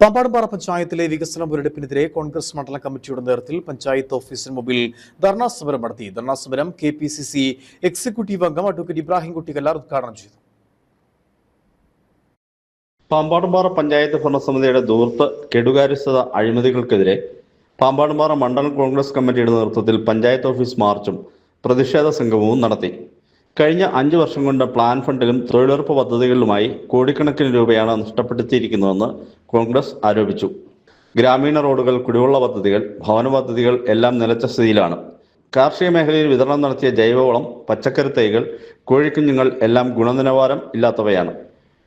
പാമ്പാടുംപാറ പഞ്ചായത്തിലെ വികസന മുരടിപ്പിനെതിരെ കോൺഗ്രസ് മണ്ഡല കമ്മിറ്റിയുടെ നേതൃത്വത്തിൽ പഞ്ചായത്ത് ഓഫീസിന് മുമ്പിൽ ധർണാ സമരം നടത്തി. ധർണാ സമരം K P C C executive അംഗം അഡ്വക്കേറ്റ് ഇബ്രാഹിം കുട്ടി കല്ലാർ ഉദ്ഘാടനം ചെയ്തു. പാമ്പാടുംപാറ പഞ്ചായത്ത് ഭരണസമിതിയുടെ ദൂർത്ത് കെടുകാര്യസ്ഥത അഴിമതികൾക്കെതിരെ പാമ്പാടുംപാറ മണ്ഡലം കോൺഗ്രസ് കമ്മിറ്റിയുടെ നേതൃത്വത്തിൽ പഞ്ചായത്ത് ഓഫീസ് മാർച്ചും പ്രതിഷേധ സംഗമവും നടത്തി. കഴിഞ്ഞ അഞ്ചു വർഷം കൊണ്ട് പ്ലാൻ ഫണ്ടിലും തൊഴിലുറപ്പ് പദ്ധതികളിലുമായി കോടിക്കണക്കിന് രൂപയാണ് നഷ്ടപ്പെടുത്തിയിരിക്കുന്നതെന്ന് കോൺഗ്രസ് ആരോപിച്ചു. ഗ്രാമീണ റോഡുകൾ കുടിവെള്ള പദ്ധതികൾ ഭവന പദ്ധതികൾ എല്ലാം നിലച്ച സ്ഥിതിയിലാണ്. കാർഷിക മേഖലയിൽ വിതരണം നടത്തിയ ജൈവവളം പച്ചക്കറി തൈകൾ കോഴിക്കുഞ്ഞുങ്ങൾ എല്ലാം ഗുണനിലവാരം ഇല്ലാത്തവയാണ്.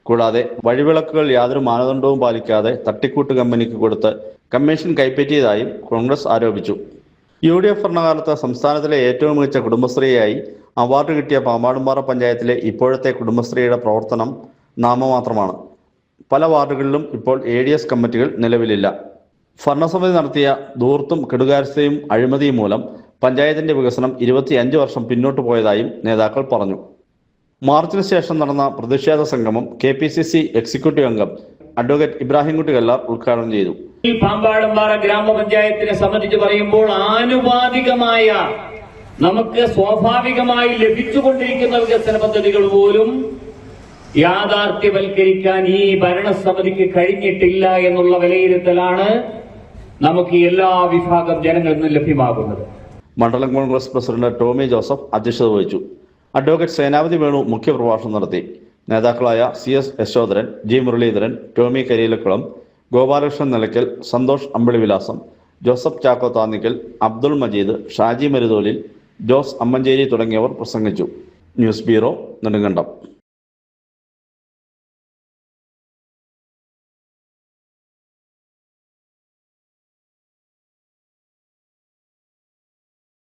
കൂടാതെ വഴിവിളക്കുകൾ യാതൊരു മാനദണ്ഡവും പാലിക്കാതെ തട്ടിക്കൂട്ട് കമ്പനിക്ക് കൊടുത്ത് കമ്മീഷൻ കൈപ്പറ്റിയതായും കോൺഗ്രസ് ആരോപിച്ചു. യു ഡി എഫ് ഭരണകാലത്ത് സംസ്ഥാനത്തിലെ ഏറ്റവും മികച്ച കുടുംബശ്രീയായി അവാർഡ് കിട്ടിയ പാമ്പാടുംപാറ പഞ്ചായത്തിലെ ഇപ്പോഴത്തെ കുടുംബശ്രീയുടെ പ്രവർത്തനം നാമമാത്രമാണ്. പല വാർഡുകളിലും ഇപ്പോൾ എ ഡി എസ് കമ്മിറ്റികൾ നിലവിലില്ല. ഭരണസമിതി നടത്തിയ ധൂർത്തും കെടുകാര്യസ്ഥയും അഴിമതിയും മൂലം പഞ്ചായത്തിന്റെ വികസനം ഇരുപത്തിയഞ്ച് വർഷം പിന്നോട്ട് പോയതായും നേതാക്കൾ പറഞ്ഞു. മാർച്ചിന് ശേഷം നടന്ന പ്രതിഷേധ സംഗമം K P C C executive അംഗം അഡ്വക്കേറ്റ് ഇബ്രാഹിംകുട്ടി കല്ലാർ ഉദ്ഘാടനം ചെയ്തു. ഈ പാമ്പാടുംപാറ ഗ്രാമപഞ്ചായത്തിനെ സംബന്ധിച്ച് പറയുമ്പോൾ ആനുപാതികമായ നമുക്ക് സ്വാഭാവികമായി ലഭിച്ചുകൊണ്ടിരിക്കുന്ന വികസന പദ്ധതികൾ പോലും യാഥാർത്ഥ്യവൽക്കരിക്കാൻ ഈ ഭരണസമിതിക്ക് കഴിഞ്ഞിട്ടില്ല എന്നുള്ള വിലയിരുത്തലാണ് നമുക്ക് എല്ലാ വിഭാഗം ജനങ്ങളിൽ നിന്നും ലഭ്യമാകുന്നത്. മണ്ഡലം കോൺഗ്രസ് പ്രസിഡന്റ് ടോമി ജോസഫ് അധ്യക്ഷത വഹിച്ചു. അഡ്വക്കേറ്റ് സേനാപതി വേണു മുഖ്യപ്രഭാഷണം നടത്തി. നേതാക്കളായ C S Yashodharan G Muraleedharan Tomy Kariyilakkulam Gopalakrishnan Nilakkal Santhosh Ambilivilasam Joseph Chacko Thannikkal Abdul Majeed Shaji Maruthoil Jose Ammancheri തുടങ്ങിയവർ പ്രസംഗിച്ചു. News bureau Nedumkandam.